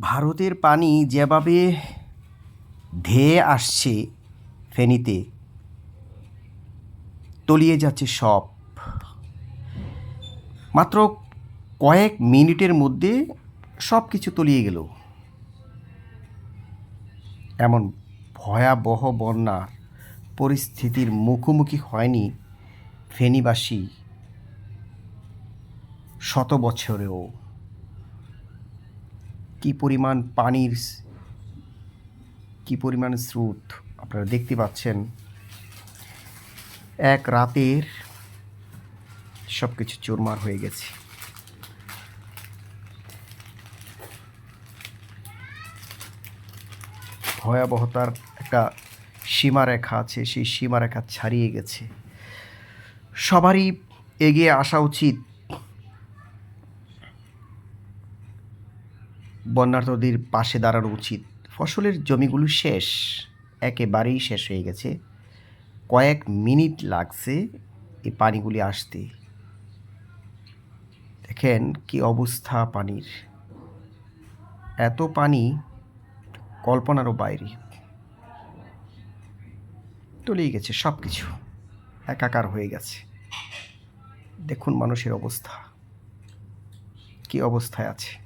ভারতের পানি যেভাবে ধেয়ে আসছে ফেনীতে, তলিয়ে যাচ্ছে সব। মাত্র কয়েক মিনিটের মধ্যে সব কিছু তলিয়ে গেল। এমন ভয়াবহ বন্যার পরিস্থিতির মুখোমুখি হয়নি ফেনীবাসী শত বছরেও। কি পরিমাণ পানির কি পরিমাণ স্রোত আপনারা দেখতে পাচ্ছেন। এক রাতের সব কিছু চুরমার হয়ে গেছে। ভয়াবহতার একটা সীমারেখা আছে, সেই সীমারেখা ছাড়িয়ে গেছে। সবারই এগিয়ে আসা উচিত বন্যার্থদের পাশে দাঁড়ানো উচিত। ফসলের জমিগুলো শেষ, একেবারেই শেষ হয়ে গেছে। কয়েক মিনিট লাগছে এই পানিগুলি আসতে। দেখেন কি অবস্থা পানির। এত পানি কল্পনারও বাইরে। তলিয়ে গেছে সব কিছু একাকার হয়ে গেছে। দেখুন মানুষের অবস্থা। কি অবস্থায় আছে।